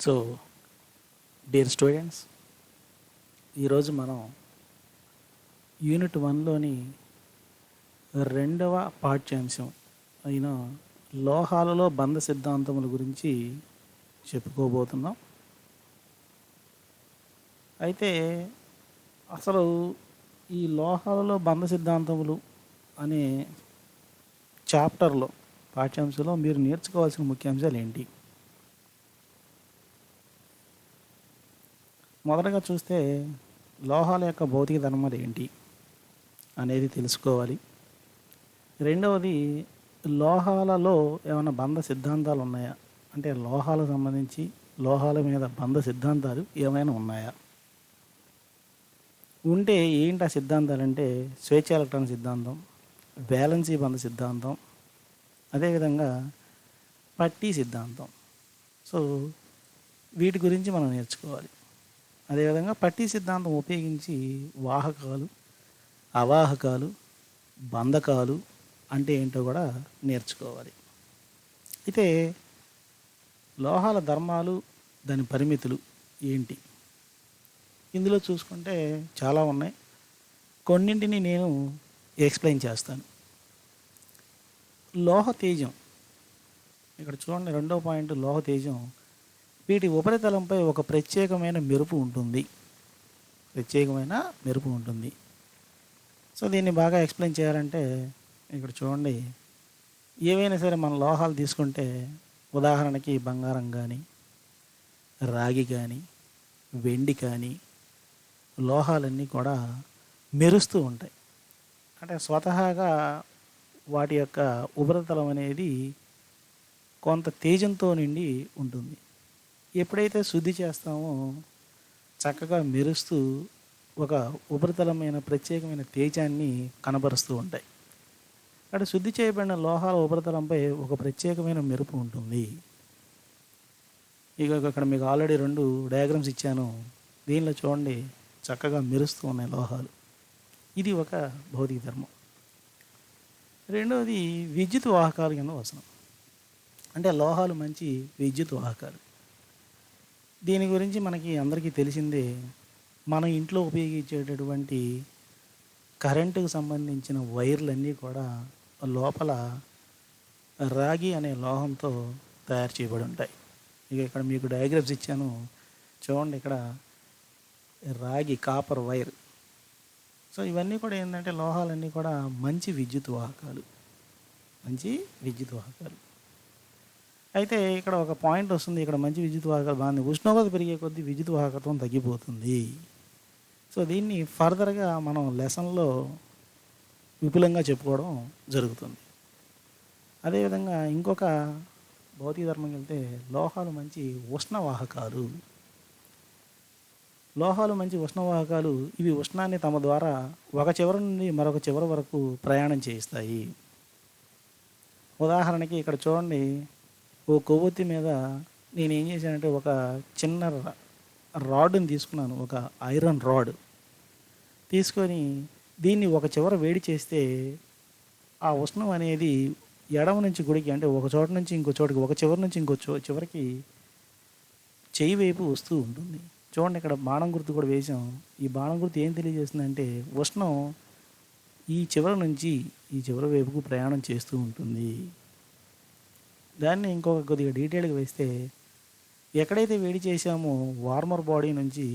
So dear students ఈరోజు మనం unit వన్లోని రెండవ పాఠ్యాంశం అయిన లోహాలలో బంధ సిద్ధాంతముల గురించి చెప్పుకోబోతున్నాం. అయితే అసలు ఈ లోహాలలో బంధ సిద్ధాంతములు అనే చాప్టర్లో పాఠ్యాంశంలో మీరు నేర్చుకోవాల్సిన ముఖ్యాంశాలు ఏంటి? మొదటగా చూస్తే లోహాల యొక్క భౌతిక ధర్మాలు ఏంటి అనేది తెలుసుకోవాలి. రెండవది లోహాలలో ఏమైనా బంధ సిద్ధాంతాలు ఉన్నాయా? అంటే లోహాలకు సంబంధించి లోహాల మీద బంధ సిద్ధాంతాలు ఏమైనా ఉన్నాయా? ఉంటే ఏంటి ఆ సిద్ధాంతాలు అంటే స్వేచ్ఛ ఎలక్ట్రాన్ సిద్ధాంతం బ్యాలెన్సీ బంధ సిద్ధాంతం అదేవిధంగా పట్టీ సిద్ధాంతం. సో వీటి గురించి మనం నేర్చుకోవాలి. అదేవిధంగా పట్టీ సిద్ధాంతం ఉపయోగించి వాహకాలు అవాహకాలు బంధకాలు అంటే ఏంటో కూడా నేర్చుకోవాలి. అయితే లోహాల ధర్మాలు దాని పరిమితులు ఏంటి? ఇందులో చూసుకుంటే చాలా ఉన్నాయి. కొన్నింటిని నేను ఎక్స్ప్లెయిన్ చేస్తాను. లోహ తేజం. ఇక్కడ చూడండి రెండో పాయింట్ లోహ తేజం. వీటి ఉపరితలంపై ఒక ప్రత్యేకమైన మెరుపు ఉంటుంది. ప్రత్యేకమైన మెరుపు ఉంటుంది. సో దీన్ని బాగా ఎక్స్ప్లెయిన్ చేయాలంటే ఇక్కడ చూడండి. ఏవైనా సరే మన లోహాలు తీసుకుంటే ఉదాహరణకి బంగారం కానీ రాగి కానీ వెండి కానీ లోహాలన్నీ కూడా మెరుస్తూ ఉంటాయి. అంటే స్వతహాగా వాటి యొక్క ఉపరితలం అనేది కొంత తేజంతో నిండి ఉంటుంది. ఎప్పుడైతే శుద్ధి చేస్తామో చక్కగా మెరుస్తూ ఒక ఉపరితలమైన ప్రత్యేకమైన తేజాన్ని కనబరుస్తూ ఉంటాయి. అక్కడ శుద్ధి చేయబడిన లోహాల ఉపరితలంపై ఒక ప్రత్యేకమైన మెరుపు ఉంటుంది. ఇక అక్కడ మీకు ఆల్రెడీ రెండు డయాగ్రామ్స్ ఇచ్చాను. దీనిలో చూడండి చక్కగా మెరుస్తూ ఉన్నాయి లోహాలు. ఇది ఒక భౌతిక ధర్మం. రెండవది విద్యుత్ వాహకాలు కింద వసనం. అంటే లోహాలు మంచి విద్యుత్ వాహకాలు. దీని గురించి మనకి అందరికీ తెలిసిందే మన ఇంట్లో ఉపయోగించేటటువంటి కరెంటుకు సంబంధించిన వైర్లన్నీ కూడా లోపల రాగి అనే లోహంతో తయారు చేయబడి ఉంటాయి. ఇక ఇక్కడ మీకు డయాగ్రామ్స్ ఇచ్చాను. చూడండి ఇక్కడ రాగి కాపర్ వైర్ సో ఇవన్నీ కూడా ఏంటంటే లోహాలన్నీ కూడా మంచి విద్యుత్ వాహకాలు. మంచి విద్యుత్ వాహకాలు. అయితే ఇక్కడ ఒక పాయింట్ వస్తుంది. ఇక్కడ మంచి విద్యుత్ వాహకాలు బాగుంది ఉష్ణోగ్రత పెరిగే కొద్దీ విద్యుత్ వాహకత్వం తగ్గిపోతుంది. సో దీన్ని ఫర్దర్గా మనం లెసన్లో విపులంగా చెప్పుకోవడం జరుగుతుంది. అదేవిధంగా ఇంకొక భౌతిక ధర్మం వెళ్తే లోహాలు మంచి ఉష్ణవాహకాలు. లోహాలు మంచి ఉష్ణవాహకాలు ఇవి ఉష్ణాన్ని తమ ద్వారా ఒక చివరి నుండి మరొక చివరి వరకు ప్రయాణం చేయిస్తాయి. ఉదాహరణకి ఇక్కడ చూడండి. ఓ కొవ్వొత్తి మీద నేను ఏం చేశానంటే ఒక చిన్న రాడ్ని తీసుకున్నాను. ఒక ఐరన్ రాడ్. తీసుకొని దీన్ని ఒక చివర వేడి చేస్తే ఆ ఉష్ణం అనేది ఎడమ నుంచి గుడికి అంటే ఒక చోట నుంచి ఇంకో చోటికి ఒక చివరి నుంచి ఇంకో చో చివరికి చెయ్యి వైపు వస్తూ ఉంటుంది. చూడండి ఇక్కడ బాణం గుర్తు కూడా వేసాం ఈ బాణం గుర్తు ఏం తెలియజేస్తుందంటే ఉష్ణం ఈ చివరి నుంచి ఈ చివరి వైపుకు ప్రయాణం చేస్తూ ఉంటుంది. దాన్ని ఇంకొక కొద్దిగా డీటెయిల్గా వేస్తే ఎక్కడైతే వేడి చేసామో వార్మర్ బాడీ నుంచి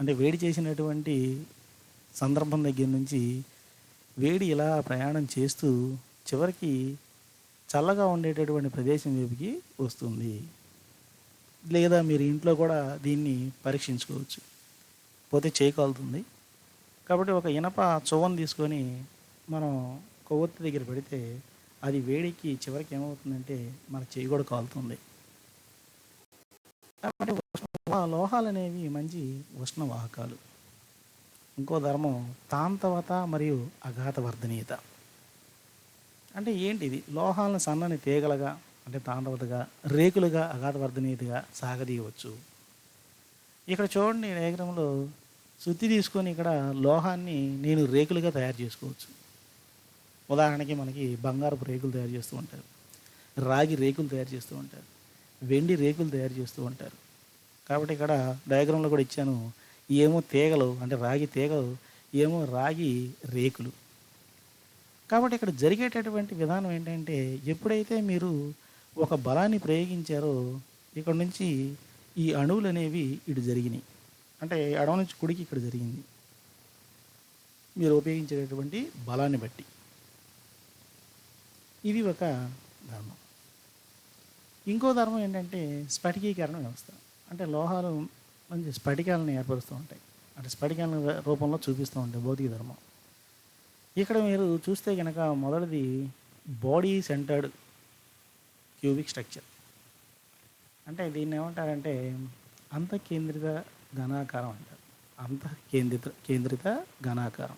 అంటే వేడి చేసినటువంటి సందర్భం దగ్గర నుంచి వేడి ఇలా ప్రయాణం చేస్తూ చివరికి చల్లగా ఉండేటటువంటి ప్రదేశం వైపుకి వస్తుంది. లేదా మీరు ఇంట్లో కూడా దీన్ని పరీక్షించుకోవచ్చు. పోతే చేయగలుగుతుంది కాబట్టి ఒక ఇనప చువ్వను తీసుకొని మనం కొవ్వొత్తి దగ్గర పెడితే అది వేడెక్కి చివరికి ఏమవుతుందంటే మన చేయి కూడా కాలుతుంది. కాబట్టి లోహాలు అనేవి మంచి ఉష్ణవాహకాలు. ఇంకో ధర్మం తాంతవత మరియు అఘాత వర్ధనీయత అంటే ఏంటి ఇది లోహాలను సన్నని తీగలుగా అంటే తాండవతగా రేకులుగా అఘాత వర్ధనీయతగా సాగదీయవచ్చు. ఇక్కడ చూడండి డయాగ్రామ్లో శుద్ధి తీసుకొని ఇక్కడ లోహాన్ని నేను రేకులుగా తయారు చేసుకోవచ్చు. ఉదాహరణకి మనకి బంగారపు రేకులు తయారు చేస్తూ ఉంటారు రాగి రేకులు తయారు చేస్తూ ఉంటారు వెండి రేకులు తయారు చేస్తూ ఉంటారు. కాబట్టి ఇక్కడ డయాగ్రామ్లో కూడా ఇచ్చాను ఏమో తీగలు అంటే రాగి తీగలు ఏమో రాగి రేకులు. కాబట్టి ఇక్కడ జరిగేటటువంటి విధానం ఏంటంటే ఎప్పుడైతే మీరు ఒక బలాన్ని ప్రయోగించారో ఇక్కడ నుంచి ఈ అణువులు అనేవి ఇటు జరిగినాయి. అంటే అడవి నుంచి కుడికి ఇక్కడ జరిగింది. మీరు ఉపయోగించేటటువంటి బలాన్ని బట్టి. ఇది ఒక ధర్మం. ఇంకో ధర్మం ఏంటంటే స్ఫటికీకరణ వ్యవస్థ. అంటే లోహాలు మంచి స్ఫటికాలను ఏర్పరుస్తూ ఉంటాయి. అంటే స్ఫటికాల రూపంలో చూపిస్తూ ఉంటాయి భౌతిక ధర్మం. ఇక్కడ మీరు చూస్తే కనుక మొదటిది బాడీ సెంటర్డ్ క్యూబిక్ స్ట్రక్చర్ అంటే దీన్ని ఏమంటారంటే అంతఃకేంద్రిత ఘనాకారం అంటారు. అంతఃకేంద్రిత కేంద్రిత ఘనాకారం.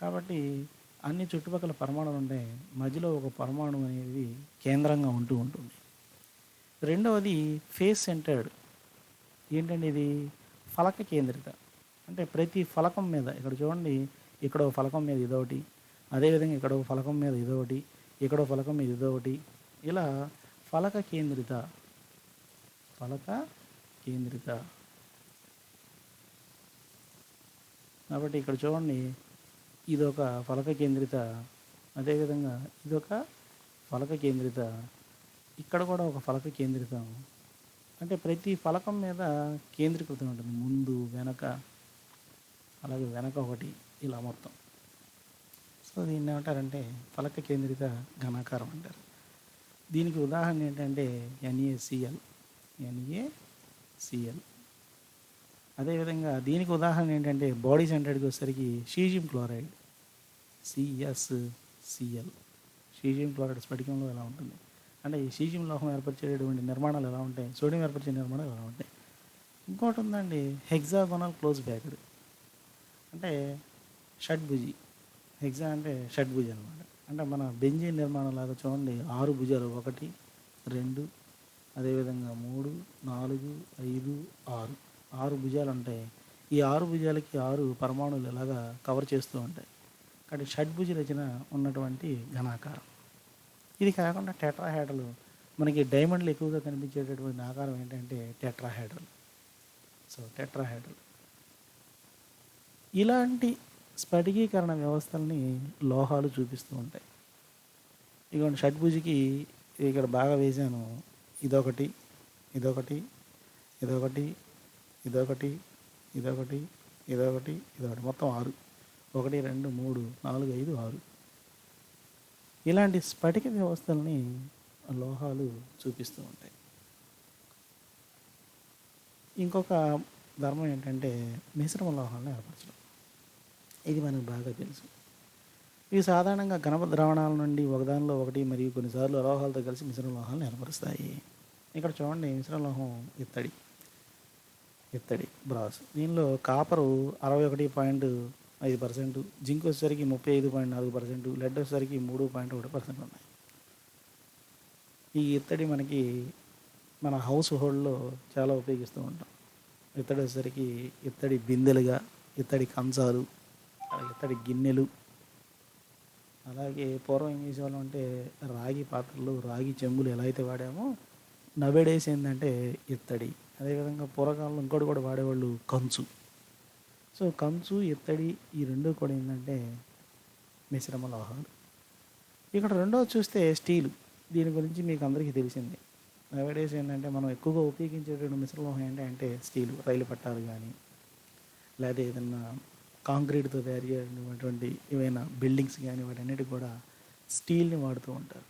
కాబట్టి అన్ని చుట్టుపక్కల పరమాణువులు ఉంటాయి మధ్యలో ఒక పరమాణువు అనేది కేంద్రంగా ఉంటూ ఉంటుంది. రెండవది ఫేస్ సెంటర్డ్. ఏంటంటే ఇది? ఫలక కేంద్రిత. అంటే ప్రతి ఫలకం మీద ఇక్కడ చూడండి ఇక్కడ ఒక ఫలకం మీద ఇదొకటి అదేవిధంగా ఇక్కడ ఒక ఫలకం మీద ఇదొకటి ఇక్కడ ఫలకం మీద ఇదొకటి. ఇలా ఫలక కేంద్రిత. ఫలక కేంద్రిత. కాబట్టి ఇక్కడ చూడండి ఇదొక ఫలక కేంద్రిత అదేవిధంగా ఇదొక ఫలక కేంద్రిత. ఇక్కడ కూడా ఒక ఫలక కేంద్రితం. అంటే ప్రతి ఫలకం మీద కేంద్రీకృతం ఉంటుంది. ముందు వెనక అలాగే వెనక ఒకటి ఇలా మొత్తం. సో దీన్ని ఏమంటారంటే ఫలక కేంద్రిత ఘనాకారం అంటారు. దీనికి ఉదాహరణ ఏంటంటే ఎన్ఏసిఎల్ ఎన్ఏసిఎల్ అదేవిధంగా దీనికి ఉదాహరణ ఏంటంటే బాడీ సెంటర్కి వచ్చేసరికి caesium chloride. CSCL caesium chloride స్ఫటికంలో ఎలా ఉంటుంది? అంటే ఈ సీజియం లోహం ఏర్పరిచేటటువంటి నిర్మాణాలు ఎలా ఉంటాయి? సోడియం ఏర్పరిచే నిర్మాణాలు ఎలా ఉంటాయి? ఇంకోటి ఉందండి హెగ్జాగోనల్ క్లోజ్ బ్యాక్డ్ అంటే షడ్భుజి హెగ్జా అంటే షడ్భుజి అనమాట అంటే మన బెంజిన్ నిర్మాణం లాగా చూడండి ఆరు భుజాలు ఒకటి రెండు అదేవిధంగా మూడు నాలుగు ఐదు ఆరు. ఆరు భుజాలు ఉంటాయి ఈ ఆరు భుజాలకి ఆరు పరమాణువులు ఇలాగా కవర్ చేస్తూ ఉంటాయి. అక్కడ షడ్భుజ రచన ఉన్నటువంటి ఘనాకారం. ఇది కాకుండా టెట్రాహెడ్రల్ మనకి డైమండ్లు ఎక్కువగా కనిపించేటటువంటి ఆకారం ఏంటంటే టెట్రాహెడ్రల్. So tetrahedral. ఇలాంటి స్ఫటికీకరణ వ్యవస్థల్ని లోహాలు చూపిస్తూ ఉంటాయి. ఇక షడ్భుజికి ఇక్కడ బాగా వేశాను. ఇదొకటి ఇదొకటి ఇదొకటి ఇదొకటి ఇదొకటి ఇదొకటి ఇదొకటి మొత్తం ఆరు. ఒకటి రెండు మూడు నాలుగు ఐదు ఆరు. ఇలాంటి స్ఫటిక వ్యవస్థల్ని లోహాలు చూపిస్తూ ఉంటాయి. ఇంకొక ధర్మం ఏంటంటే మిశ్రమ లోహాలను ఏర్పరచడం. ఇది మనకు బాగా తెలుసు. ఇవి సాధారణంగా గణప ద్రావణాల నుండి ఒకదానిలో ఒకటి మరియు కొన్నిసార్లు లోహాలతో కలిసి మిశ్రమ లోహాలను ఏర్పరుస్తాయి. ఇక్కడ చూడండి మిశ్రమ లోహం ఇత్తడి ఇత్తడి బ్రాస్. దీనిలో కాపరు అరవై ఒకటి పాయింట్ ఐదు పర్సెంట్ జింక్ వచ్చేసరికి ముప్పై ఐదు పాయింట్ నాలుగు పర్సెంట్ లెడ్ వచ్చేసరికి మూడు పాయింట్ ఒకటి పర్సెంట్ ఉన్నాయి. ఈ ఇత్తడి మనకి మన హౌస్ హోల్డ్లో చాలా ఉపయోగిస్తూ ఉంటాం. ఇత్తడి వచ్చేసరికి ఇత్తడి బిందెలుగా ఇత్తడి కంచాలు ఇత్తడి గిన్నెలు అలాగే పూర్వం ఏం చేసేవాళ్ళం అంటే రాగి పాత్రలు రాగి చెంబులు ఎలా అయితే వాడామో నవేడేసి ఏంటంటే ఇత్తడి. అదేవిధంగా పూర్వకాలంలో ఇంకోటి కూడా వాడేవాళ్ళు కంచు. సో కంచు ఇత్తడి ఈ రెండు కూడా ఏంటంటే మిశ్రమ లోహాలు ఇక్కడ రెండోది చూస్తే స్టీలు. దీని గురించి మీకు అందరికీ తెలిసింది. నవేడేస్ ఏంటంటే మనం ఎక్కువగా ఉపయోగించేటువంటి మిశ్రమ లోహం ఏంటంటే స్టీలు రైలు పట్టాలు కానీ లేదా ఏదన్నా కాంక్రీట్తో తయారు చేయడం ఏవైనా బిల్డింగ్స్ కానీ వాటన్నిటికి కూడా స్టీల్ని వాడుతూ ఉంటారు.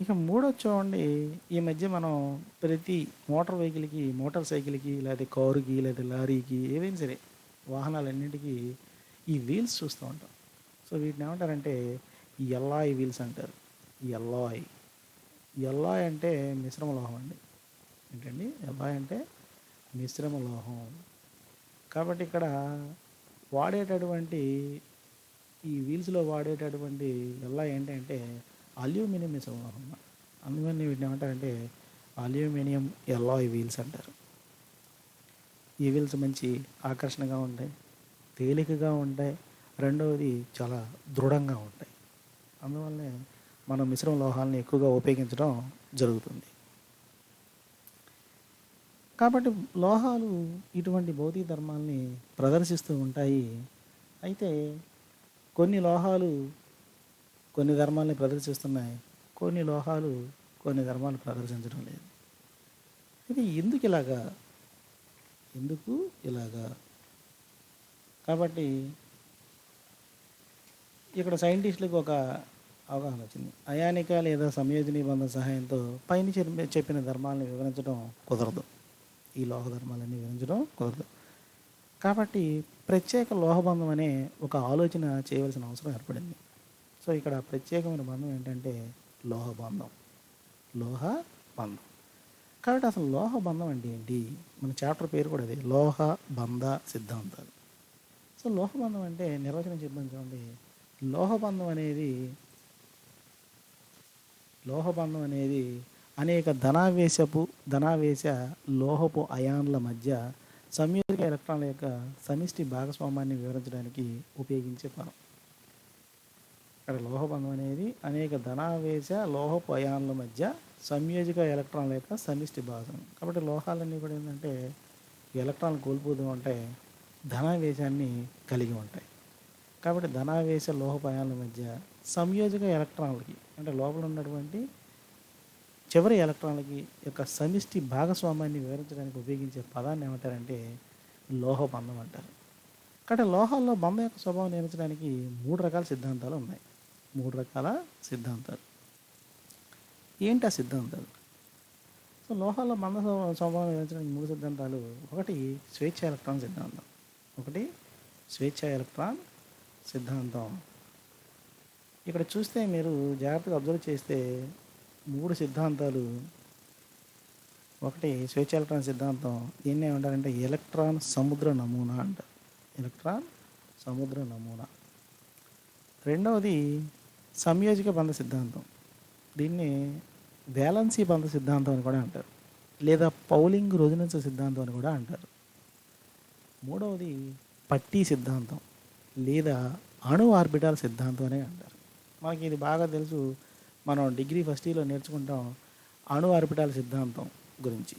ఇక మూడో చూడండి ఈ మధ్య మనం ప్రతి మోటార్ వెహికల్కి మోటార్ సైకిల్కి లేదా కారుకి లేదా లారీకి ఏదైనా సరే వాహనాలన్నింటికి ఈ వీల్స్ చూస్తూ ఉంటాం. సో వీటిని ఏమంటారంటే ఎల్లాయి వీల్స్ అంటారు. ఎల్లాయి. ఎల్లాయి అంటే మిశ్రమ లోహం అండి. ఏంటండి? ఎల్లాయి అంటే మిశ్రమ లోహం. కాబట్టి ఇక్కడ వాడేటటువంటి ఈ వీల్స్లో వాడేటటువంటి ఎలా ఏంటంటే అల్యూమినియం మిశ్రమ లోహం అందుకని వీటిని ఏమంటారంటే అల్యూమినియం ఎల్లాయ్ వీల్స్ అంటారు. ఈ వీల్స్ మంచి ఆకర్షణగా ఉంటాయి తేలికగా ఉంటాయి రెండవది చాలా దృఢంగా ఉంటాయి. అందువల్లనే మనం మిశ్రమ లోహాలను ఎక్కువగా ఉపయోగించడం జరుగుతుంది. కాబట్టి లోహాలు ఇటువంటి భౌతిక ధర్మాల్ని ప్రదర్శిస్తూ ఉంటాయి. అయితే కొన్ని లోహాలు కొన్ని ధర్మాల్ని ప్రదర్శిస్తున్నాయి. కొన్ని లోహాలు కొన్ని ధర్మాలు ప్రదర్శించడం లేదు. ఇది ఎందుకు ఇలాగా? ఎందుకు ఇలాగా? కాబట్టి ఇక్కడ సైంటిస్టులకు ఒక అవగాహన వచ్చింది. అయానిక లేదా సంయోజనీ బంధం సహాయంతో పైన చెప్పిన ధర్మాలను వివరించడం కుదరదు. ఈ లోహ ధర్మాలన్నీ వివరించడం కుదరదు. కాబట్టి ప్రత్యేక లోహబంధం అనే ఒక ఆలోచన చేయవలసిన అవసరం ఏర్పడింది. సో ఇక్కడ ప్రత్యేకమైన బంధం ఏంటంటే లోహ బంధం లోహ బంధం కాబట్టి అసలు లోహ బంధం అంటే ఏంటి? మన చాప్టర్ పేరు కూడా అదే. లోహ బంధ సిద్ధాంతాలు సో లోహబంధం అంటే నిర్వచనం చెప్పాను చూడండి. లోహబంధం అనేది లోహబంధం అనేది అనేక ధనావేశపు ధనావేశ లోహపు అయాన్ల మధ్య సంయోజక ఎలక్ట్రాన్ల యొక్క సమిష్టి భాగస్వామాన్ని వివరించడానికి ఉపయోగించే పదం. ఇక్కడ లోహబంధం అనేది అనేక ధనావేశ లోహపు అయాన్ల మధ్య సంయోజక ఎలక్ట్రాన్ల యొక్క సమిష్టి భాగం. కాబట్టి లోహాలన్నీ కూడా ఏంటంటే ఎలక్ట్రాన్లు కోల్పోతూ ఉంటే ధనావేశాన్ని కలిగి ఉంటాయి. కాబట్టి ధనావేశ లోహపు మధ్య సంయోజక ఎలక్ట్రాన్లకి అంటే లోపల ఉన్నటువంటి చివరి ఎలక్ట్రాన్లకి యొక్క సమిష్టి భాగస్వామ్యాన్ని వివరించడానికి ఉపయోగించే పదాన్ని ఏమంటారంటే లోహ బంధం అంటారు. కాబట్టి లోహాల్లో బంధం యొక్క స్వభావం నిర్మించడానికి మూడు రకాల సిద్ధాంతాలు ఉన్నాయి. మూడు రకాల సిద్ధాంతాలు. ఏంటి ఆ సిద్ధాంతాలు? సో లోహాల్లో మంద స్వభావం వివరించడానికి మూడు సిద్ధాంతాలు ఒకటి స్వేచ్ఛ ఎలక్ట్రాన్ సిద్ధాంతం ఒకటి స్వేచ్ఛ ఎలక్ట్రాన్ సిద్ధాంతం. ఇక్కడ చూస్తే మీరు జాగ్రత్తగా అబ్జర్వ్ చేస్తే మూడు సిద్ధాంతాలు ఒకటి స్వేచ్ఛ ఎలక్ట్రాన్ సిద్ధాంతం దీన్ని ఏమంటారంటే ఎలక్ట్రాన్ సముద్ర నమూనా అంటారు. ఎలక్ట్రాన్ సముద్ర నమూనా. రెండవది సంయోజక బంధ సిద్ధాంతం. దీన్ని బ్యాలెన్సీ బంధ సిద్ధాంతం అని కూడా అంటారు. లేదా పౌలింగ్ రోజునంచ సిద్ధాంతం అని కూడా అంటారు. మూడవది పట్టీ సిద్ధాంతం లేదా అణు ఆర్బిటాల్ సిద్ధాంతం అనే అంటారు. మనకి ఇది బాగా తెలుసు. మనం డిగ్రీ ఫస్ట్ ఇయర్లో నేర్చుకుంటాం అణు ఆర్బిటాల్ సిద్ధాంతం గురించి.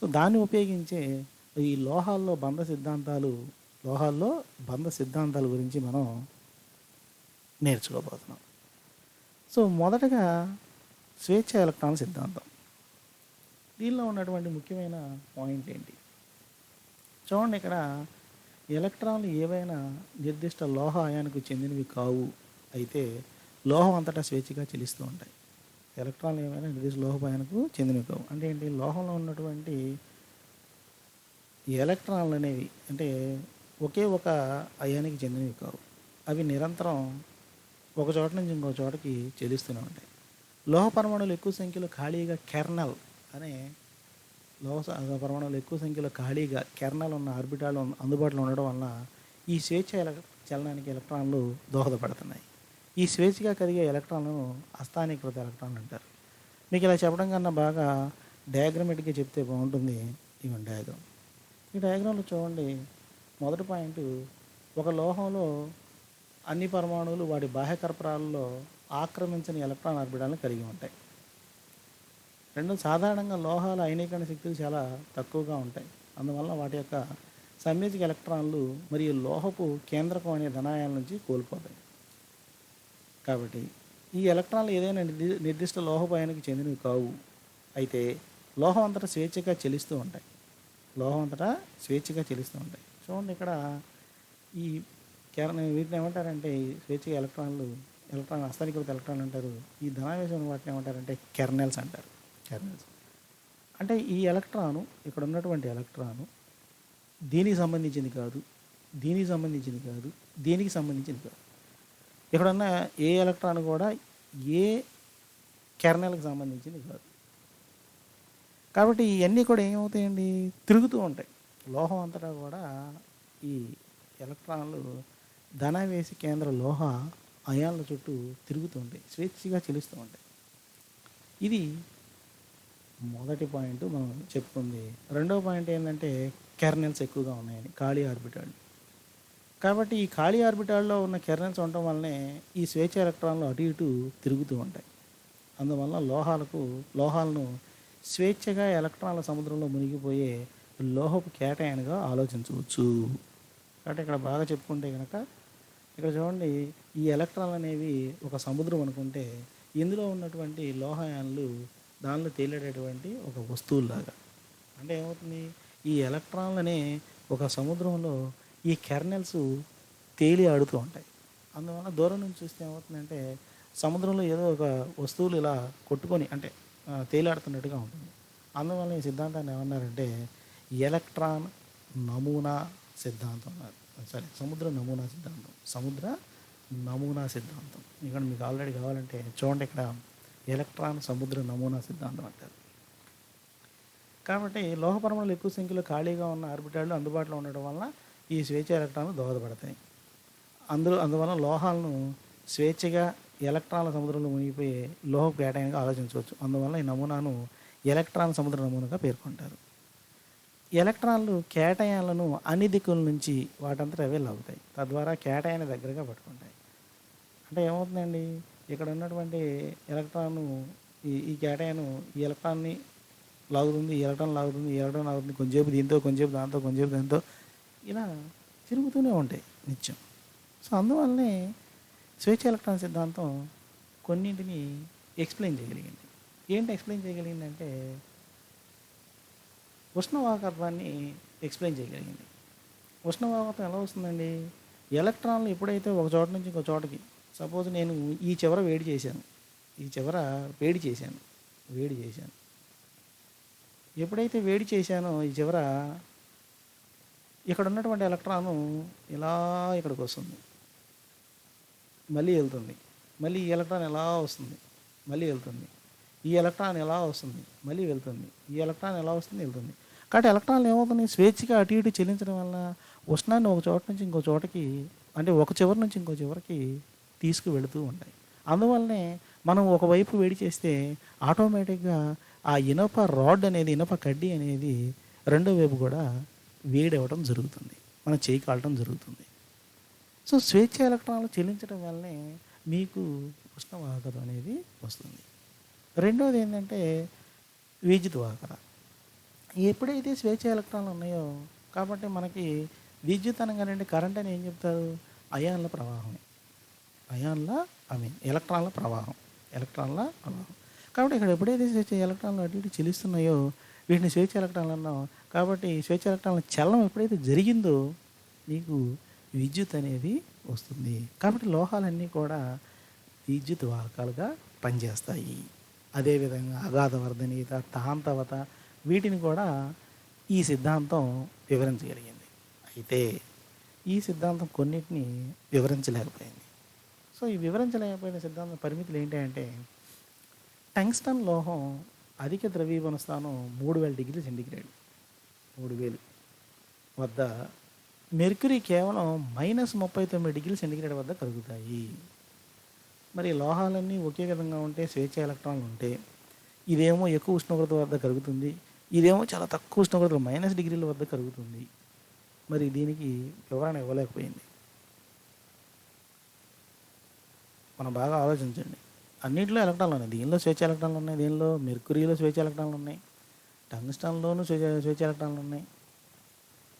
సో దాన్ని ఉపయోగించే ఈ లోహాల్లో బంధ సిద్ధాంతాలు లోహాల్లో బంధ సిద్ధాంతాల గురించి మనం నేర్చుకోబోతున్నాం. సో మొదటగా స్వేచ్ఛ ఎలక్ట్రాన్ సిద్ధాంతం. దీనిలో ఉన్నటువంటి ముఖ్యమైన పాయింట్ ఏంటి? చూడండి ఇక్కడ ఎలక్ట్రాన్లు ఏవైనా నిర్దిష్ట లోహ అయానికి చెందినవి కావు అయితే లోహం అంతటా స్వేచ్ఛగా చెల్లిస్తూ ఉంటాయి. ఎలక్ట్రాన్లు ఏమైనా నిర్దిష్ట లోహపయానికి చెందినవి కావు. అంటే ఏంటి? లోహంలో ఉన్నటువంటి ఎలక్ట్రాన్లు అనేవి అంటే ఒకే ఒక అయానికి చెందినవి కావు. అవి నిరంతరం ఒక చోట నుంచి ఇంకో చోటకి చెల్లిస్తూనే ఉంటాయి. లోహ పరమాణువులు ఎక్కువ సంఖ్యలో ఖాళీగా కెర్నల్ అనే లోహ స- పరమాణువులు ఎక్కువ సంఖ్యలో ఖాళీగా కెర్నల్ ఉన్న ఆర్బిటాలు అందుబాటులో ఉండడం వలన ఈ స్వేచ్ఛ ఎల చలనానికి ఎలక్ట్రాన్లు దోహదపడుతున్నాయి. ఈ స్వేచ్ఛగా కరిగే ఎలక్ట్రాన్లను అస్థానీకృత ఎలక్ట్రాన్లు అంటారు. మీకు ఇలా చెప్పడం కన్నా బాగా డయాగ్రమేటిక్గా చెప్తే బాగుంటుంది ఇవన్ డయాగ్రామ్ ఈ డయాగ్రామ్లో చూడండి మొదటి పాయింట్ ఒక లోహంలో అన్ని పరమాణువులు వాటి బాహ్య కర్పరాలలో ఆక్రమించని ఎలక్ట్రాన్ ఆర్బిటాలను కలిగి ఉంటాయి. రెండు సాధారణంగా లోహాల అయనీకరణ శక్తులు చాలా తక్కువగా ఉంటాయి. అందువల్ల వాటి యొక్క సమ్మితిక ఎలక్ట్రాన్లు మరియు లోహపు కేంద్రకం అనే ధనాయాల నుంచి కోల్పోతాయి. కాబట్టి ఈ ఎలక్ట్రాన్లు ఏదైనా నిర్దిష్ట లోహపాయానికి చెందినవి కావు. అయితే లోహం అంతటా స్వేచ్ఛగా చెలిస్తూ ఉంటాయి. లోహం అంతటా స్వేచ్ఛగా చెలిస్తూ ఉంటాయి. చూడండి ఇక్కడ ఈ కేరళ వీటిని ఏమంటారంటే స్వేచ్ఛగా ఎలక్ట్రాన్లు ఎలక్ట్రాన్ అస్థానికృత ఎలక్ట్రాన్లు అంటారు. ఈ ధనావేశం వాటిని ఏమంటారంటే కెర్నెల్స్ అంటారు. కెర్నెల్స్. అంటే ఈ ఎలక్ట్రాను ఇక్కడ ఉన్నటువంటి ఎలక్ట్రాను దీనికి సంబంధించింది కాదు దీనికి సంబంధించింది కాదు దీనికి సంబంధించింది కాదు. ఇక్కడ ఉన్న ఏ ఎలక్ట్రాన్ కూడా ఏ కెర్నల్కి సంబంధించింది కాదు. కాబట్టి ఇవన్నీ కూడా ఏమవుతాయండి? తిరుగుతూ ఉంటాయి. లోహం అంతటా కూడా ఈ ఎలక్ట్రాన్లు ధనావేశి కేంద్ర లోహ అయాన్ల చుట్టూ తిరుగుతూ ఉంటాయి స్వేచ్ఛగా చెలుస్తూ ఉంటాయి. ఇది మొదటి పాయింట్ మనం చెప్పుకుంది. రెండవ పాయింట్ ఏంటంటే కెర్నల్స్ ఎక్కువగా ఉన్నాయని ఖాళీ ఆర్బిటాల్ కాబట్టి ఈ ఖాళీ ఆర్బిటాల్లో ఉన్న కెర్నల్స్ ఉండటం వల్లనే ఈ స్వేచ్ఛ ఎలక్ట్రాన్లు అటు ఇటు తిరుగుతూ ఉంటాయి. అందువల్ల లోహాలకు లోహాలను స్వేచ్ఛగా ఎలక్ట్రాన్ల సముద్రంలో మునిగిపోయే లోహపు కేటాయనగా ఆలోచించవచ్చు. కాబట్టి ఇక్కడ బాగా చెప్పుకుంటే కనుక ఇక్కడ చూడండి ఈ ఎలక్ట్రాన్లు అనేవి ఒక సముద్రం అనుకుంటే ఇందులో ఉన్నటువంటి లోహయాన్లు దానిలో తేలేటటువంటి ఒక వస్తువులాగా అంటే ఏమవుతుంది? ఈ ఎలక్ట్రాన్లనే ఒక సముద్రంలో ఈ కెర్నల్స్ తేలి ఆడుతూ ఉంటాయి. అందువల్ల దూరం నుంచి చూస్తే ఏమవుతుందంటే సముద్రంలో ఏదో ఒక వస్తువులు ఇలా కొట్టుకొని అంటే తేలాడుతున్నట్టుగా ఉంటుంది. అందువల్ల ఈ సిద్ధాంతాన్ని ఏమన్నారంటే ఎలక్ట్రాన్ నమూనా సిద్ధాంతం అన్నారు. సరే సముద్ర నమూనా సిద్ధాంతం. సముద్ర నమూనా సిద్ధాంతం. ఇక్కడ మీకు ఆల్రెడీ కావాలంటే చూడండి ఇక్కడ ఎలక్ట్రాన్ సముద్ర నమూనా సిద్ధాంతం అంటారు. కాబట్టి లోహ పరమాణులు ఎక్కువ సంఖ్యలో ఖాళీగా ఉన్న ఆర్బిటాళ్ళు అందుబాటులో ఉండడం వల్ల ఈ స్వేచ్ఛ ఎలక్ట్రాన్లు దోహదపడతాయి. అందులో అందువల్ల లోహాలను స్వేచ్ఛగా ఎలక్ట్రాన్ల సముద్రంలో మునిగిపోయి లోహ కేటాయానికి ఆలోచించవచ్చు. అందువల్ల ఈ నమూనాను ఎలక్ట్రాన్ సముద్ర నమూనాగా పేర్కొంటారు. ఎలక్ట్రాన్లు కేటాయాలను అన్ని దిక్కుల నుంచి వాటంతట అవే లాగుతాయి. తద్వారా కేటయాన్ని దగ్గరగా పట్టుకుంటాయి. అంటే ఏమవుతుందండి? ఇక్కడ ఉన్నటువంటి ఎలక్ట్రాను ఈ ఈ కేటయాను ఈ ఎలక్ట్రాన్ని లాగుతుంది ఈ ఎలక్ట్రాన్ లాగుతుంది ఈ ఎలక్ట్రాన్ లాగుతుంది కొంచెంసేపు దీంతో కొంచెంసేపు దాంతో కొంచెంసేపు దాంతో ఇలా తిరుగుతూనే ఉంటాయి నిత్యం. సో అందువల్లనే స్వేచ్ఛ ఎలక్ట్రాన్ సిద్ధాంతం కొన్నింటిని ఎక్స్ప్లెయిన్ చేయగలిగింది. ఏంటి ఎక్స్ప్లెయిన్ చేయగలిగిందంటే ఉష్ణవాహకత్వాన్ని ఎక్స్ప్లెయిన్ చేయగలిగింది. ఉష్ణవాహకత్వం ఎలా వస్తుందండి? ఎలక్ట్రాన్లు ఎప్పుడైతే ఒక చోట నుంచి ఇంకో చోటకి సపోజ్ నేను ఈ చివర వేడి చేశాను ఈ చివర వేడి చేశాను వేడి చేశాను. ఎప్పుడైతే వేడి చేశానో ఈ చివర ఇక్కడ ఉన్నటువంటి ఎలక్ట్రాను ఇలా ఇక్కడికి వస్తుంది. మళ్ళీ వెళ్తుంది. మళ్ళీ ఈ ఎలక్ట్రాన్ ఎలా వస్తుంది? మళ్ళీ వెళ్తుంది. ఈ ఎలక్ట్రాన్ ఎలా వస్తుంది? మళ్ళీ వెళ్తుంది. ఈ ఎలక్ట్రాన్ ఎలా వస్తుంది? వెళ్తుంది. కాబట్టి ఎలక్ట్రాన్లు ఏమవుతున్నాయి? స్వేచ్ఛగా అటు ఇటు చెల్లించడం వల్ల ఉష్ణాన్ని ఒక చోట నుంచి ఇంకో చోటకి అంటే ఒక చివరి నుంచి ఇంకో చివరికి తీసుకువెళుతూ ఉంటాయి. అందువల్లనే మనం ఒకవైపు వేడి చేస్తే ఆటోమేటిక్గా ఆ ఇనప రాడ్ అనేది ఇనప కడ్డీ అనేది రెండో వైపు కూడా వేడవడం జరుగుతుంది. మనం చేయి కాలటం జరుగుతుంది. సో స్వేచ్ఛ ఎలక్ట్రాన్లు చెల్లించడం వల్లనే మీకు ఉష్ణవాహకత అనేది వస్తుంది. రెండోది ఏంటంటే విద్యుత్ ఎప్పుడైతే స్వేచ్ఛ ఎలక్ట్రాన్లు ఉన్నాయో కాబట్టి మనకి విద్యుత్ అనగానండి కరెంట్ అని ఏం చెప్తారు? అయాన్ల ప్రవాహం. అయాన్ల ఐ మీన్ ఎలక్ట్రాన్ల ప్రవాహం. ఎలక్ట్రాన్ల ప్రవాహం. కాబట్టి ఇక్కడ ఎప్పుడైతే స్వేచ్ఛ ఎలక్ట్రాన్లు అటు ఇటు చెల్లిస్తున్నాయో వీటిని స్వేచ్ఛ ఎలక్ట్రాన్లు అన్నాం. కాబట్టి స్వేచ్ఛ ఎలక్ట్రాన్ల చలనం ఎప్పుడైతే జరిగిందో మీకు విద్యుత్ అనేది వస్తుంది. కాబట్టి లోహాలన్నీ కూడా విద్యుత్ వాహకాలుగా పనిచేస్తాయి. అదేవిధంగా అగాధ వర్ధనీయత తాంతవత వీటిని కూడా ఈ సిద్ధాంతం వివరించగలిగింది. అయితే ఈ సిద్ధాంతం కొన్నిటిని వివరించలేకపోయింది. సో ఈ వివరించలేకపోయిన సిద్ధాంతం పరిమితులు ఏంటంటే టంగ్స్టన్ లోహం అధిక ద్రవీభవన స్థానం మూడు వేల డిగ్రీ సెంటిగ్రేడ్ మూడు వేలు వద్ద మెర్క్యూరీ కేవలం మైనస్ ముప్పై తొమ్మిది డిగ్రీ సెంటిగ్రేడ్ వద్ద కలుగుతాయి. మరి లోహాలన్నీ ఒకే విధంగా ఉంటే స్వేచ్ఛ ఎలక్ట్రాన్లు ఉంటే ఇదేమో ఎక్కువ ఉష్ణోగ్రత వద్ద కరుగుతుంది ఇదేమో చాలా తక్కువ ఉష్ణోగ్రత మైనస్ డిగ్రీల వద్ద కరుగుతుంది మరి దీనికి వివరణ ఇవ్వలేకపోయింది. మనం బాగా ఆలోచించండి. అన్నింటిలో ఎలక్ట్రాన్లు ఉన్నాయి. దీనిలో స్వేచ్ఛ ఎలక్ట్రాన్లు ఉన్నాయి. దీనిలో మెర్కురీలో స్వేచ్ఛ ఎలక్ట్రాన్లు ఉన్నాయి. టంగ్స్టన్లోనూ స్వేచ్ఛ స్వేచ్ఛ ఎలక్ట్రాన్లు ఉన్నాయి.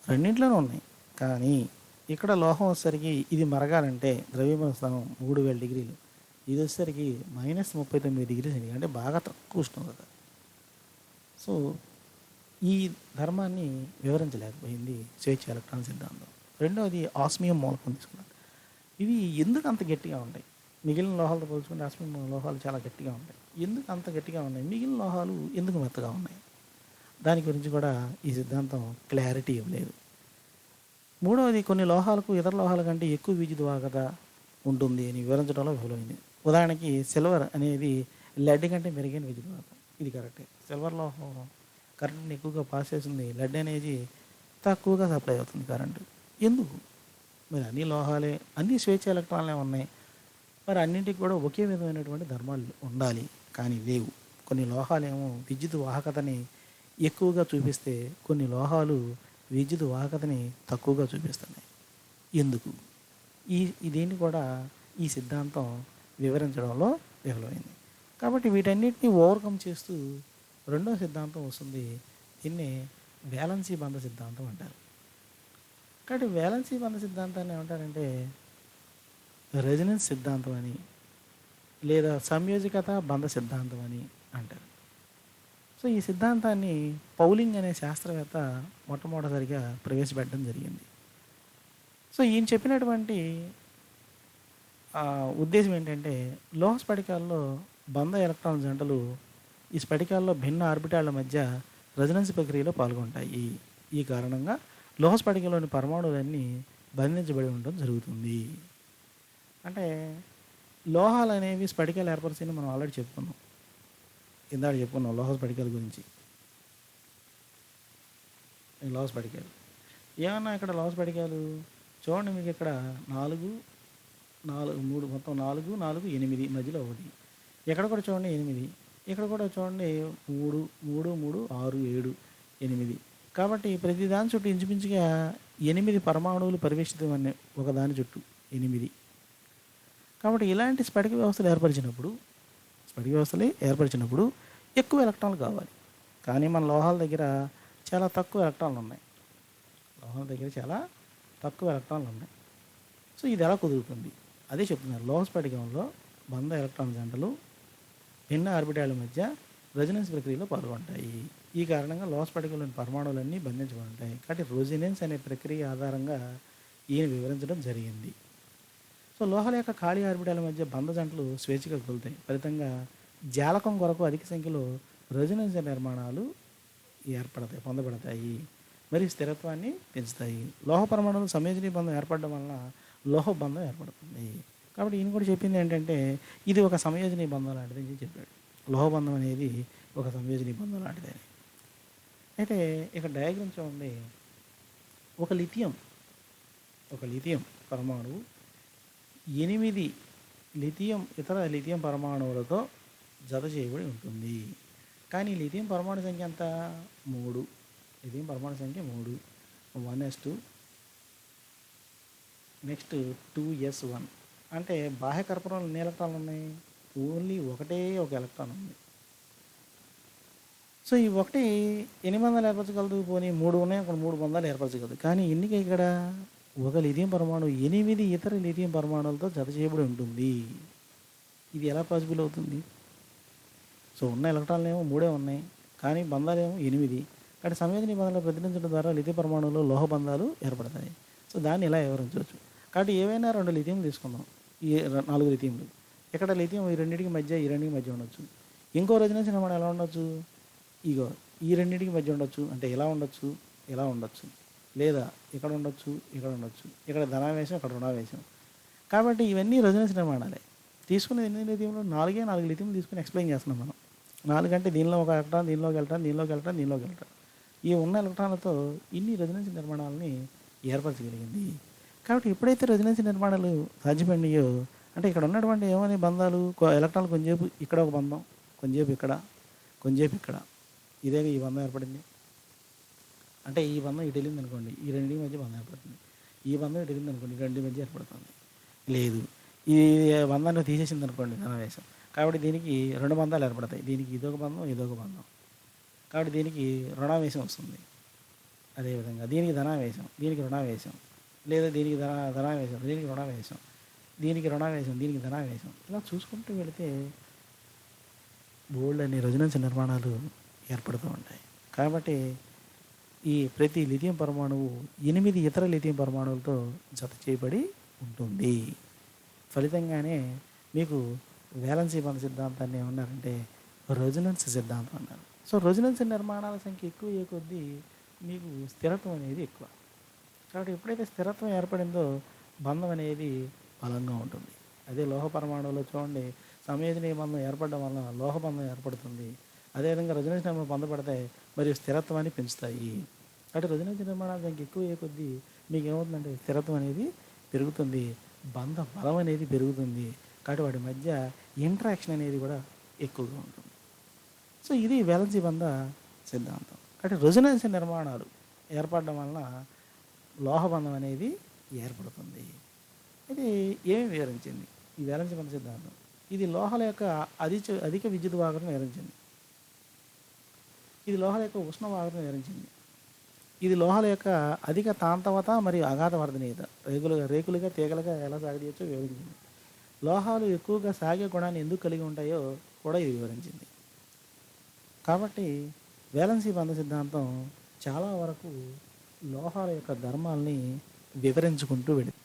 రెండింటిలోనూ ఉన్నాయి. కానీ ఇక్కడ లోహం వచ్చేసరికి ఇది మరగాలంటే ద్రవ్యమైన స్థానం మూడు వేల డిగ్రీలు. ఇది వచ్చేసరికి మైనస్ ముప్పై తొమ్మిది డిగ్రీస్ సెంటిగ్రేడ్ అంటే బాగా తక్కువ ఉష్ణోగ్రత. సో ఈ ధర్మాన్ని వివరించలేకపోయింది స్వేచ్ఛ ఎలక్ట్రాన్ సిద్ధాంతం. రెండవది ఆస్మియం మూలకం తీసుకున్నాం. ఇవి ఎందుకు అంత గట్టిగా ఉంటాయి? మిగిలిన లోహాలతో పోల్చుకుంటే ఆస్మియం లోహాలు చాలా గట్టిగా ఉంటాయి. ఎందుకు అంత గట్టిగా ఉన్నాయి? మిగిలిన లోహాలు ఎందుకు మెత్తగా ఉన్నాయి? దాని గురించి కూడా ఈ సిద్ధాంతం క్లారిటీ ఇవ్వలేదు. మూడవది కొన్ని లోహాలకు ఇతర లోహాల కంటే ఎక్కువ విద్యుత్ వాగత ఉంటుంది అని వివరించడంలో విఫలమైంది. ఉదాహరణకి సిల్వర్ అనేది లెడ్ కంటే మెరుగైన విద్యుత్ ఇది కరెక్టే. సిల్వర్ లోహం కరెంట్ని ఎక్కువగా పాస్ చేస్తుంది. లెడ్ అనేది తక్కువగా సప్లై అవుతుంది కరెంటు. ఎందుకు? మరి అన్ని లోహాలే అన్ని స్వేచ్ఛ ఎలక్ట్రాన్లే ఉన్నాయి. మరి అన్నింటికి కూడా ఒకే విధమైనటువంటి ధర్మాలు ఉండాలి. కానీ లేవు. కొన్ని లోహాలేమో విద్యుత్ వాహకతని ఎక్కువగా చూపిస్తే కొన్ని లోహాలు విద్యుత్ వాహకతని తక్కువగా చూపిస్తున్నాయి. ఎందుకు? ఈ ఈ దీన్ని కూడా ఈ సిద్ధాంతం వివరించడంలో విఫలమైంది. కాబట్టి వీటన్నిటిని ఓవర్కమ్ చేస్తూ రెండో సిద్ధాంతం వస్తుంది దీన్ని వ్యాలెన్సీ బంధ సిద్ధాంతం అంటారు. కాబట్టి వ్యాలన్సీ బంధ సిద్ధాంతాన్ని ఏమంటారంటే రెజినెన్స్ సిద్ధాంతం అని లేదా సంయోజకత బంధ సిద్ధాంతం అని అంటారు. సో ఈ సిద్ధాంతాన్ని పౌలింగ్ అనే శాస్త్రవేత్త మొట్టమొదటిసారిగా ప్రవేశపెట్టడం జరిగింది. సో ఈయన చెప్పినటువంటి ఉద్దేశం ఏంటంటే లోహ స్ఫటికాల్లో బంధ ఎలక్ట్రాన్ జంటలు ఈ స్ఫటికాల్లో భిన్న ఆర్బిటాల మధ్య రెజనెన్స్ ప్రక్రియలో పాల్గొంటాయి. ఈ కారణంగా లోహ స్ఫటికలోని పరమాణువులన్నీ బంధించబడి ఉండడం జరుగుతుంది. అంటే లోహాలు అనేవి స్ఫటికాలు ఏర్పరిచింది మనం ఆల్రెడీ చెప్పుకున్నాం. ఇందాక చెప్పుకున్నాం లోహ స్ఫటికాల గురించి. లోహ స్ఫటికాలు. ఏమన్నా ఇక్కడ లోహ స్ఫటికాలు? చూడండి మీకు ఇక్కడ నాలుగు నాలుగు మూడు మొత్తం నాలుగు నాలుగు ఎనిమిది మధ్యలో ఒకటి. ఎక్కడ కూడా చూడండి ఎనిమిది. ఇక్కడ కూడా చూడండి మూడు మూడు మూడు ఆరు ఏడు ఎనిమిది. కాబట్టి ప్రతి దాని చుట్టూ ఇంచుమించుగా ఎనిమిది పరమాణువులు పరివేషితం అనే ఒక దాని చుట్టూ ఎనిమిది. కాబట్టి ఇలాంటి స్ఫటిక వ్యవస్థలు ఏర్పరిచినప్పుడు స్ఫటిక వ్యవస్థలు ఏర్పరిచినప్పుడు ఎక్కువ ఎలక్ట్రాన్లు కావాలి. కానీ మన లోహాల దగ్గర చాలా తక్కువ ఎలక్ట్రాన్లు ఉన్నాయి. లోహాల దగ్గర చాలా తక్కువ ఎలక్ట్రాన్లు ఉన్నాయి. సో ఇది ఎలా కుదురుతుంది? అదే చెప్తున్నారు. లోహ స్ఫటికంలో బంధ ఎలక్ట్రాన్ జంటలు భిన్న ఆర్బిటాల మధ్య రెజినెన్స్ ప్రక్రియలో పాల్గొంటాయి. ఈ కారణంగా లోహ స్ఫటికంలోని పరమాణువులన్నీ కాబట్టి రెజినెన్స్ అనే ప్రక్రియ ఆధారంగా ఈయన వివరించడం జరిగింది. సో లోహాల యొక్క ఖాళీ ఆర్బిటాల మధ్య బంధ జంటలు స్వేచ్ఛగా కదులుతాయి ఫలితంగా జాలకం కొరకు అధిక సంఖ్యలో రెజినెన్స్ నిర్మాణాలు ఏర్పడతాయి పొందబడతాయి. మరియు స్థిరత్వాన్ని పెంచుతాయి. లోహ పరమాణువులు సంయోజనీ బంధం ఏర్పడడం వలన లోహబంధం ఏర్పడుతుంది. కాబట్టి ఈయన కూడా చెప్పింది ఏంటంటే ఇది ఒక సంయోజనీ బంధం లాంటిది అని చెప్పాడు. లోహబంధం అనేది ఒక సంయోజనీ బంధం లాంటిది అని. అయితే ఇక్కడ డయాగ్రమ్ చూడండి. ఒక లిథియం ఒక లిథియం పరమాణువు ఎనిమిది లిథియం ఇతర లిథియం పరమాణువులతో జత చేయబడి ఉంటుంది. కానీ లిథియం పరమాణు సంఖ్య ఎంత? మూడు. లిథియం పరమాణు సంఖ్య మూడు. One s two next two s one. అంటే బాహ్య కర్పూరంలో ఎన్ని ఎలక్ట్రాన్లు ఉన్నాయి? ఓన్లీ ఒకటే ఒక ఎలక్ట్రాన్ ఉంది. సో ఈ ఒకటి ఎన్ని బంధాలు ఏర్పరచగలదు పోనీ మూడు ఉన్నాయి అక్కడ మూడు బంధాలు ఏర్పరచగలదు. కానీ ఎన్నిక ఇక్కడ? ఒక లిథియం పరమాణు ఎనిమిది ఇతర లిథియం పరమాణులతో జత చేయబడి ఉంటుంది. ఇది ఎలా పాసిబుల్ అవుతుంది? సో ఉన్న ఎలక్ట్రాన్లు ఏమో మూడే ఉన్నాయి కానీ బంధాలు ఏమో ఎనిమిది. కానీ సంవేదన బంధాలు ప్రతినిధించడం ద్వారా లిథియ పరమాణువులో లోహ బంధాలు ఏర్పడతాయి. సో దాన్ని ఇలా వివరించవచ్చు? కాబట్టి ఏవైనా రెండు లిథియం తీసుకుందాం. ఈ నాలుగు లిథియంలు. ఇక్కడ లిథియం? ఈ రెండింటికి మధ్య ఈ రెండింటికి మధ్య ఉండొచ్చు. ఇంకో రెజినెన్స్ మనం ఎలా ఉండొచ్చు? ఇగో ఈ రెండింటికి మధ్య ఉండొచ్చు. అంటే ఎలా ఉండొచ్చు? ఎలా ఉండొచ్చు? లేదా ఇక్కడ ఉండొచ్చు? ఇక్కడ ఉండొచ్చు? ఇక్కడ ధనావేశం? ఇక్కడ రుణావేశం? కాబట్టి ఇవన్నీ రెజినెన్స్ నిర్మాణాలే. తీసుకునే ఎన్ని లిథియంలో? నాలుగే నాలుగు లిథియం తీసుకుని ఎక్స్ప్లెయిన్ చేస్తున్నాం మనం. నాలుగు అంటే దీనిలో ఒక ఎలక్ట్రాన్ దీనిలోకి వెళ్ళటం దీనిలోకి వెళ్ళటం దీనిలోకి వెళ్ళటం ఈ ఉన్న ఎలక్ట్రాన్లతో ఇన్ని రెజినెన్స్ నిర్మాణాలని ఏర్పరచగలిగింది. కాబట్టి ఎప్పుడైతే రెసిడెన్సీ నిర్మాణాలు సాధ్యమైనయో అంటే ఇక్కడ ఉన్నటువంటి ఏమని బంధాలు కొ- ఎలక్ట్రాన్లు కొంచెంసేపు ఇక్కడ ఒక బంధం కొంచెంసేపు ఇక్కడ కొంచెంసేపు ఇక్కడ. ఇదే ఈ బంధం ఏర్పడింది. అంటే ఈ బంధం ఇటు వెళ్ళింది అనుకోండి ఈ రెండింటి మధ్య బంధం ఏర్పడుతుంది. ఈ బంధం ఇటు వెళ్ళింది అనుకోండి రెండు మధ్య ఏర్పడుతుంది. లేదు. ఈ బంధాన్ని తీసేసింది అనుకోండి ధనావేశం కాబట్టి దీనికి రెండు బంధాలు ఏర్పడతాయి. దీనికి ఇదొక బంధం ఇదొక బంధం. కాబట్టి దీనికి రుణావేశం వస్తుంది. అదేవిధంగా దీనికి ధనావేశం దీనికి రుణావేశం. లేదా దీనికి ధన ధనావేశం దీనికి రుణావేశం దీనికి రుణావేశం దీనికి ధనావేశం. ఇలా చూసుకుంటూ వెళితే బోల్డ్ అనే రెజొనెన్స్ నిర్మాణాలు ఏర్పడుతూ ఉంటాయి. కాబట్టి ఈ ప్రతి లిథియం పరమాణువు ఎనిమిది ఇతర లిథియం పరమాణువులతో జత చేయబడి ఉంటుంది. ఫలితంగానే మీకు వ్యాలెన్సీ బంధ సిద్ధాంతాన్ని ఏమన్నారంటే రెజినెన్స్ సిద్ధాంతం అన్నారు. సో రెజినెన్స్ నిర్మాణాల సంఖ్య ఎక్కువ అయ్యే కొద్దీ మీకు స్థిరత్వం అనేది ఎక్కువ. కాబట్టి ఎప్పుడైతే స్థిరత్వం ఏర్పడిందో బంధం అనేది బలంగా ఉంటుంది. అదే లోహ పరమాణువులో చూడండి సంయోజనీయ బంధం ఏర్పడడం వలన లోహ బంధం ఏర్పడుతుంది. అదేవిధంగా రెజొనెన్స్ నిర్మాణం పొందబడితే మరియు స్థిరత్వాన్ని పెంచుతాయి. కాబట్టి రెజొనెన్స్ నిర్మాణాలు దానికి ఎక్కువ అయ్యే కొద్దీ మీకు ఏమవుతుందంటే స్థిరత్వం అనేది పెరుగుతుంది బంధ బలం అనేది పెరుగుతుంది. కాబట్టి వాటి మధ్య ఇంటరాక్షన్ అనేది కూడా ఎక్కువగా ఉంటుంది. సో ఇది వెలజీ బంధ సిద్ధాంతం. కాబట్టి రెజొనెన్స్ నిర్మాణాలు ఏర్పడడం వలన లోహబంధం అనేది ఏర్పడుతుంది. ఇది ఏమి వివరించింది? ఈ వ్యాలెన్సీ బంధ సిద్ధాంతం. ఇది లోహాల యొక్క అధిక అధిక విద్యుత్ వాహకం వివరించింది. ఇది లోహాల యొక్క ఉష్ణ వాహకతను వివరించింది. ఇది లోహాల యొక్క అధిక తాంతవత మరియు అగాధ వర్ధనీయత రేకులుగా రేకులుగా తీగలుగా ఎలా సాగదీయచ్చో వివరించింది. లోహాలు ఎక్కువగా సాగే గుణాన్ని ఎందుకు కలిగి ఉంటాయో కూడా ఇది వివరించింది. కాబట్టి వేలన్సీ బంధ సిద్ధాంతం చాలా వరకు లోహాల యొక్క ధర్మాల్ని వివరించుకుంటూ వెళ్ళింది